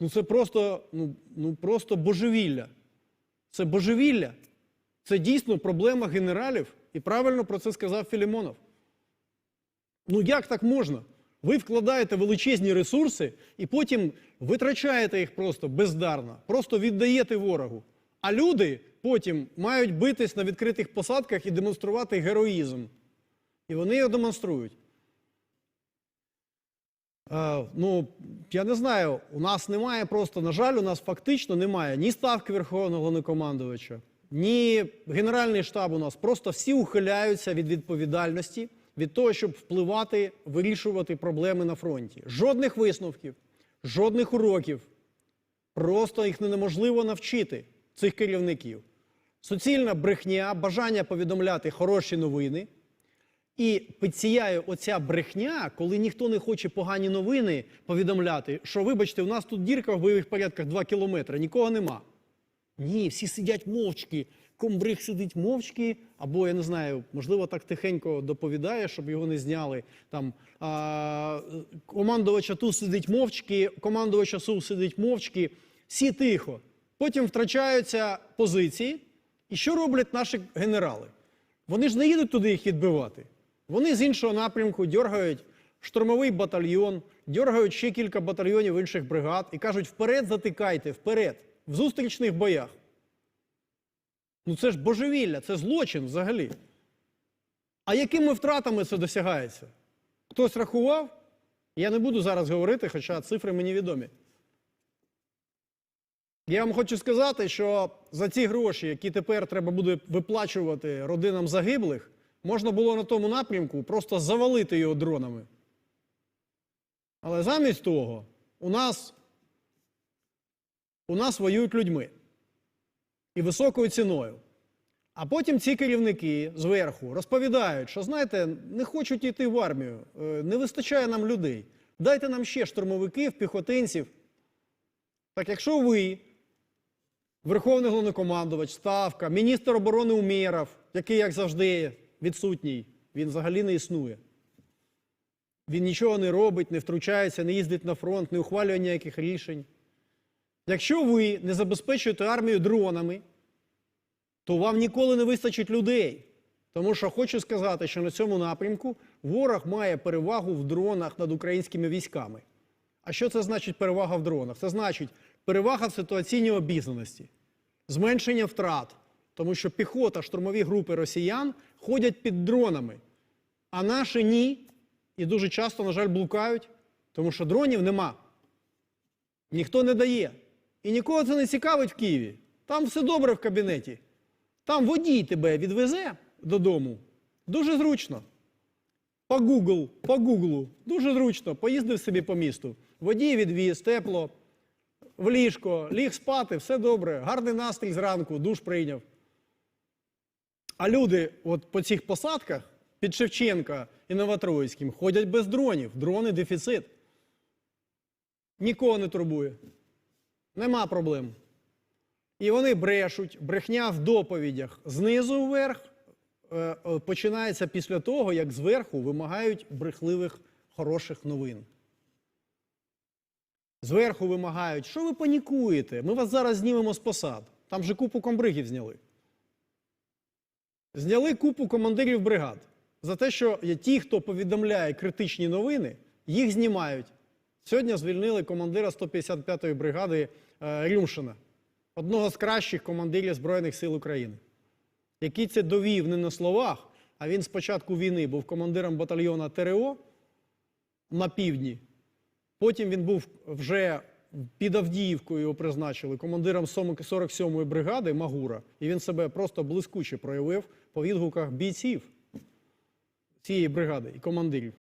Ну це просто, ну, ну просто божевілля. Це божевілля. Це дійсно проблема генералів, і правильно про це сказав Філімонов. Ну як так можна? Ви вкладаєте величезні ресурси і потім витрачаєте їх просто бездарно, просто віддаєте ворогу. А люди потім мають битись на відкритих посадках і демонструвати героїзм. І вони його демонструють. Е, ну, я не знаю, у нас немає просто, на жаль, у нас фактично немає ні ставки Верховного Головнокомандувача, ні Генеральний штаб у нас. Просто всі ухиляються від відповідальності, від того, щоб впливати, вирішувати проблеми на фронті. Жодних висновків, жодних уроків. Просто їх неможливо навчити, цих керівників. Суцільна брехня, бажання повідомляти хороші новини. І підсіяє оця брехня, коли ніхто не хоче погані новини повідомляти, що, вибачте, у нас тут дірка в бойових порядках 2 кілометри, нікого нема. Ні, всі сидять мовчки. Комбриг сидить мовчки, або я не знаю, можливо, так тихенько доповідає, щоб його не зняли. Там а, командувач АТУ сидить мовчки, командувач АСУ сидить мовчки. Всі тихо. Потім втрачаються позиції. І що роблять наші генерали? Вони ж не їдуть туди їх відбивати. Вони з іншого напрямку дергають штурмовий батальйон, дергають ще кілька батальйонів інших бригад і кажуть: вперед затикайте, вперед, в зустрічних боях. Ну це ж божевілля, це злочин взагалі. А якими втратами це досягається? Хтось рахував? Я не буду зараз говорити, хоча цифри мені відомі. Я вам хочу сказати, що за ці гроші, які тепер треба буде виплачувати родинам загиблих, можна було на тому напрямку просто завалити його дронами. Але замість того у нас, у нас воюють людьми і високою ціною. А потім ці керівники зверху розповідають, що знаєте, не хочуть йти в армію, е, не вистачає нам людей. Дайте нам ще штурмовиків, піхотинців. Так якщо ви, Верховний головнокомандувач, Ставка, міністр оборони Умєров, який, як завжди, відсутній, він взагалі не існує. Він нічого не робить, не втручається, не їздить на фронт, не ухвалює ніяких рішень. Якщо ви не забезпечуєте армію дронами, то вам ніколи не вистачить людей. Тому що хочу сказати, що на цьому напрямку ворог має перевагу в дронах над українськими військами. А що це значить перевага в дронах? Це значить перевага в ситуаційній обізнаності, зменшення втрат, тому що піхота, штурмові групи росіян ходять під дронами, а наші ні. І дуже часто, на жаль, блукають, тому що дронів нема. Ніхто не дає. І нікого це не цікавить в Києві. Там все добре в кабінеті. Там водій тебе відвезе додому. Дуже зручно. По Google, по Google. Дуже зручно. Поїздив собі по місту. Водій відвіз, тепло, в ліжко, ліг спати, все добре. Гарний настрій зранку, душ прийняв. А люди от по цих посадках під Шевченка і Новотроїцьким ходять без дронів. Дрони дефіцит. Нікого не турбує. Нема проблем. І вони брешуть, брехня в доповідях знизу вверх е, е, починається після того, як зверху вимагають брехливих хороших новин. Зверху вимагають, що ви панікуєте? Ми вас зараз знімемо з посад. Там же купу комбригів зняли. Зняли купу командирів бригад за те, що ті, хто повідомляє критичні новини, їх знімають. Сьогодні звільнили командира 155-ї бригади е, Рюмшина, одного з кращих командирів Збройних сил України, який це довів не на словах, а він з початку війни був командиром батальйона ТРО на півдні. Потім він був вже під Авдіївкою його призначили командиром 47-ї бригади Магура, і він себе просто блискуче проявив по відгуках бійців цієї бригади і командирів.